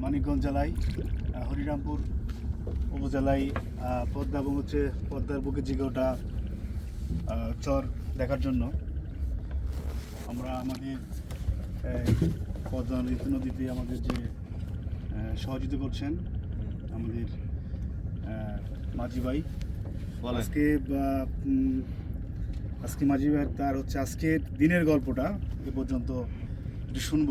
মানিকগঞ্জ জেলায় হরিরামপুর উপজেলায় পদ্মা এবং হচ্ছে পদ্মার বুকে জিগোটা চর দেখার জন্য আমরা আমাদের পদ্মা নদী- নদীতে আমাদের যে সহযোগিতা করছেন আমাদের মাঝি ভাই। আজকে আজকে মাঝি ভাই তার হচ্ছে আজকে দিনের গল্পটা এ পর্যন্ত একটু শুনব।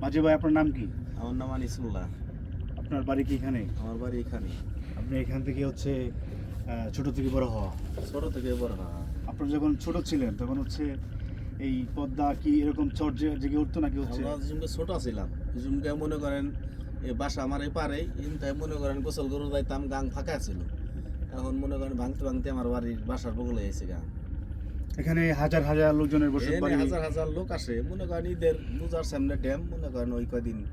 মাঝি ভাই আপনার নাম কি? আমার নাম আনিসুল্লাহ। আপনার বাড়ি কি এখানে? আমার বাড়ি এখানে। আপনি এখান থেকে হচ্ছে ছোট থেকে বড় হওয়া। ছোট থেকে বড় হওয়া। আপনার যখন ছোট ছিলেন তখন হচ্ছে এই পদ্মা কি এরকম চট জে- জেগে উঠতো নাকি হচ্ছে? আমরা ছোট ছিলাম যেসুমকে মনে করেন এই বাসা আমার এই পারে ইনটাই মনে করেন গোসল গরু যাইতাম গাং ফাঁকা ছিল। এখন মনে করেন ভাঙতে ভাঙতে আমার বাড়ির বাসার বগলে এসে গাং। এখানে হাজার হাজার লোকজনের বসে হাজার হাজার লোক আসে। মনে করেন ঈদের পূজার সামনে ড্যাম মনে করেন ওই কদিন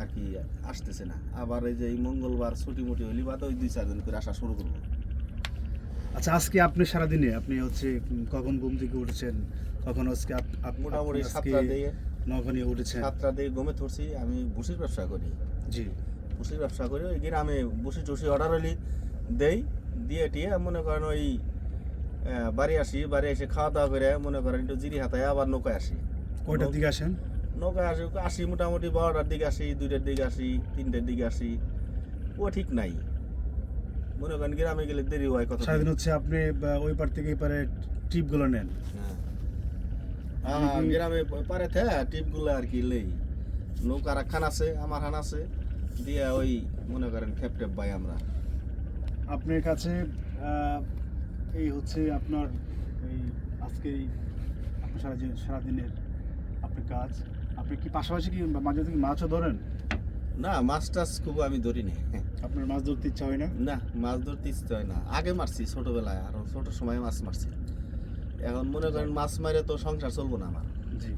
আর কি আসতেছে না। আবার এই যে এই মঙ্গলবার ছুটি মুটি হইলি বাদ ওই দুই চার দিন করে আসা শুরু করব। আচ্ছা আজকে আপনি সারাদিনে আপনি হচ্ছে কখন ঘুম থেকে উঠেছেন? কখন আজকে মোটামুটি সাতটা দিয়ে উঠেছেন? সাতটা দিয়ে গমে ধরছি আমি বুসির ব্যবসা করি। জি। বুসির ব্যবসা করি ওই গ্রামে বুসি টুসি অর্ডার হলি দেই দিয়ে টিয়ে মনে করেন ওই বাড়ি আসি বাড়ি এসে খাওয়া দাওয়া করে মনে করেন একটু জিরি হাতায় আবার নৌকায় আসি। কয়টার দিকে আসেন? নৌকায় আসি আসি মোটামুটি বারোটার দিকে আসি দুইটার দিকে আসি তিনটের দিকে আসি। ও ঠিক নাই। মনে করেন গ্রামে গেলে দেরি হয় কত সারাদিন হচ্ছে আপনি ওই পার থেকে এই পারে ট্রিপগুলো নেন। হ্যাঁ। হ্যাঁ, গ্রামে পারে থে টিপগুলো আর কি লেই নৌকার খান আছে আমার হান আছে। দিয়ে ওই মনে করেন খেপ টেপ পাই আমরা। আপনার কাছে এই হচ্ছে আপনার এই আজকে আপনার সারা সারাদিনের আপনার কাজ। আপনি কি পাশাপাশি কি মাঝে থেকে মাছও ধরেন? না মাছ টাছ খুব আমি ধরি নি আপনার মাছ ধরতে ইচ্ছা হয় না? না মাছ ধরতে ইচ্ছে হয় না। আগে মারছি ছোটবেলায় আর ছোট সময় মাছ মারছি। এখন মনে করেন মাছ মারে তো সংসার চলবো না আমার। জি।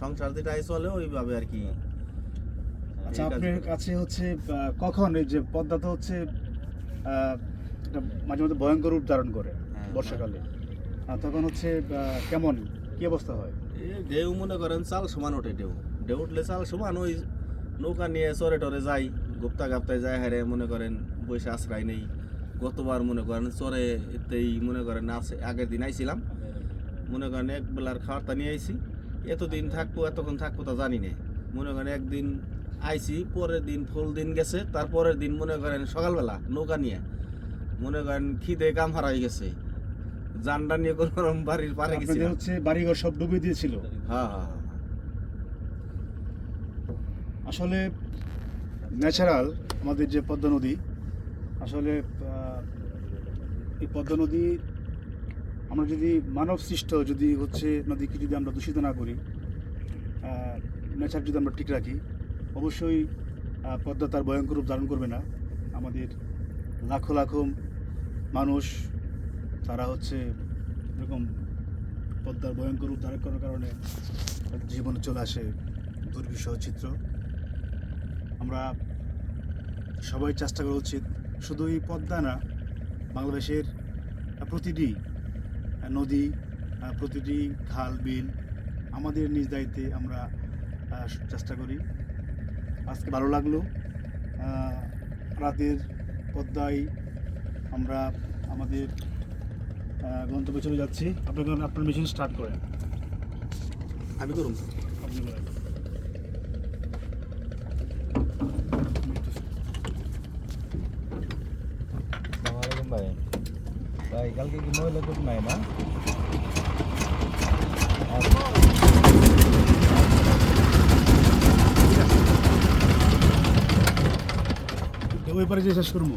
সংসার যেটাই চলে ওইভাবে আর কি। আচ্ছা আপনার কাছে হচ্ছে কখন এই যে পদ্মা তো হচ্ছে মাঝে মধ্যে ভয়ঙ্কর রূপ ধারণ করে হ্যাঁ, বর্ষাকালে। তখন হচ্ছে কেমন? কি অবস্থা হয়? ঢেউ মনে করেন চাল সমান ওঠে ঢেউ ঢেউ উঠলে চাল সমান, ওই নৌকা নিয়ে চরে টরে যাই, গুপ্তা গাপ্তায় যায় হারে, মনে করেন বসে আশ্রয় নেই। গতবার মনে করেন চরে এতেই মনে করেন আছে, আগের দিন আইছিলাম। মনে করেন এক বেলার খাবারটা নিয়ে আইছি। এতদিন থাকব, এতক্ষণ থাকব তা জানি না। মনে করেন একদিন আইছি, পরের দিন ফুল দিন গেছে, তারপরের দিন মনে করেন সকালবেলা নৌকা নিয়ে, মনে করেন খিদে কাম হারাই গেছে। জানডা নিয়ে কোনো বাড়ির পারে গেছিলাম। হচ্ছে বাড়িঘর সব ডুবে দিয়েছিল। হ্যাঁ হ্যাঁ হ্যাঁ। আসলে ন্যাচারাল আমাদের যে পদ্মা নদী আসলে এই পদ্মা নদী আমরা যদি মানব সৃষ্ট যদি হচ্ছে নদীকে যদি আমরা দূষিত না করি নেচার যদি আমরা ঠিক রাখি অবশ্যই পদ্মা তার ভয়ঙ্কর রূপ ধারণ করবে না। আমাদের লাখো লাখো মানুষ তারা হচ্ছে এরকম পদ্মার ভয়ঙ্কর রূপ ধারণ করার কারণে জীবনে চলে আসে দুর্বিষহ চিত্র। আমরা সবাই চেষ্টা করা উচিত। শুধু এই পদ্মা না, বাংলাদেশের প্রতিটি নদী, প্রতিটি খাল, বিল আমাদের নিজ দায়িত্বে আমরা চেষ্টা করি। আজকে ভালো লাগল। রাতের পদ্মায় আমরা আমাদের গন্তব্যে চলে যাচ্ছি। আপনাকে আপনার মেশিন স্টার্ট করেন। আমি করুন। আপনি করেন। ভাই। ভাই কালকে কি মহিলা কোট নাই না? ওই পারে যে শেষ করব।